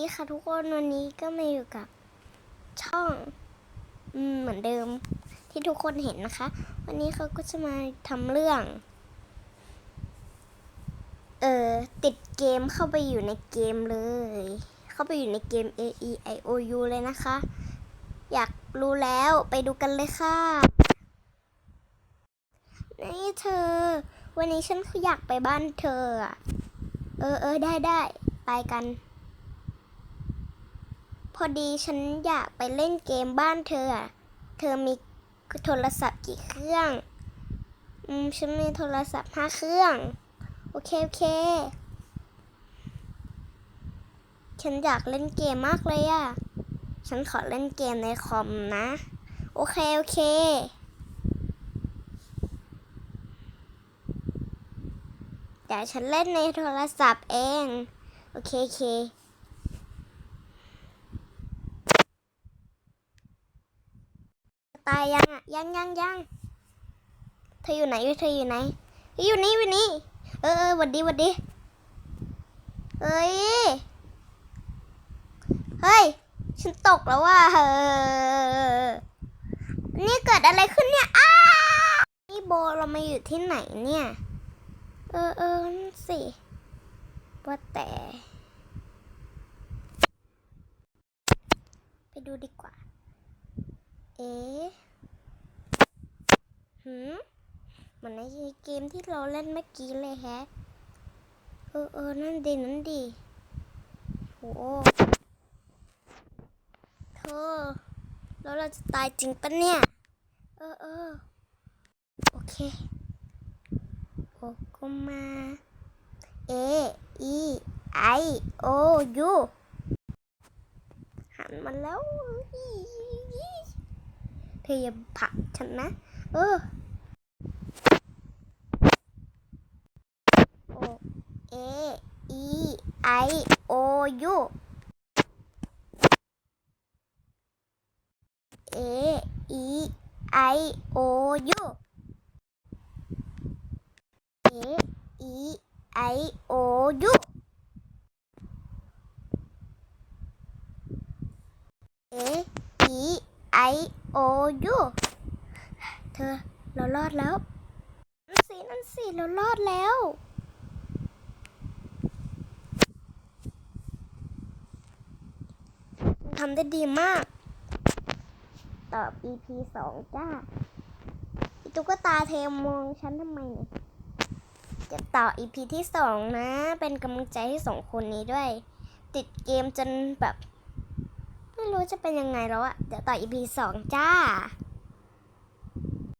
ดีค่ะทุกคนวันนี้ก็มาอยู่กับช่องอืมเหมือนเดิมที่ทุกคนเห็นนะคะ วันนี้เขาก็จะมาทำเรื่อง เออติดเกมเข้าไปอยู่ในเกมเลย เข้าไปอยู่ในเกม A E I O U เลยนะคะ อยากรู้แล้วไปดูกันเลยค่ะนี่เธอ วันนี้ฉันอยากไปบ้านเธออะเออเออได้ได้ไปกัน พอดีฉันอยากไปเล่นเกมบ้านเธออะเธอมีโทรศัพท์กี่เครื่อง อืม ฉันมีโทรศัพท์ห้าเครื่อง โอเค โอเค ฉันอยากเล่นเกมมากเลยอะฉันขอเล่นเกมในคอมนะ โอเค โอเคเดี๋ยวฉันเล่นในโทรศัพท์เอง โอเคโอเค ตายยังอะยังยังยังเธออยู่ไหนเธออยู่ไหนอยู่นี่อยู่นี่เออเออวัดดีวัดดีเฮ้ยเฮ้ยฉันตกแล้วว่ะเออนี่เกิดอะไรขึ้นเนี่ยอ้านี่โบเรามาอยู่ที่ไหนเนี่ย เออเออสิว่าแต่ ไปดูดีกว่า เอ๊ะหืมเหมือนในเกมที่เราเล่นเมื่อกี้เลยแฮะ เออเออนั่นดีนั่นดีโหเธอ แล้วเราจะตายจริงปะเนี่ย เออเออโอเค โอ้กุมา A E I O U หันมาแล้ว เธอย่าผักฉันนะ เออ โอเออีไอโอยูเออีไอโอยูเออีไอโอยูเออี I O U เธอเรารอดแล้วนั่นสินั่นสิเรารอดแล้วทำได้ดีมาก ตอบ EP สองจ้าตุ๊กตาเทมองฉันทำไมเนี่ยจะต่อ EP ที่สองนะ เป็นกำลังใจให้สองคนนี้ด้วย ติดเกมจนแบบ ไม่รู้จะเป็นยังไงแล้วอะเดี๋ยวต่ออีพีสองจ้า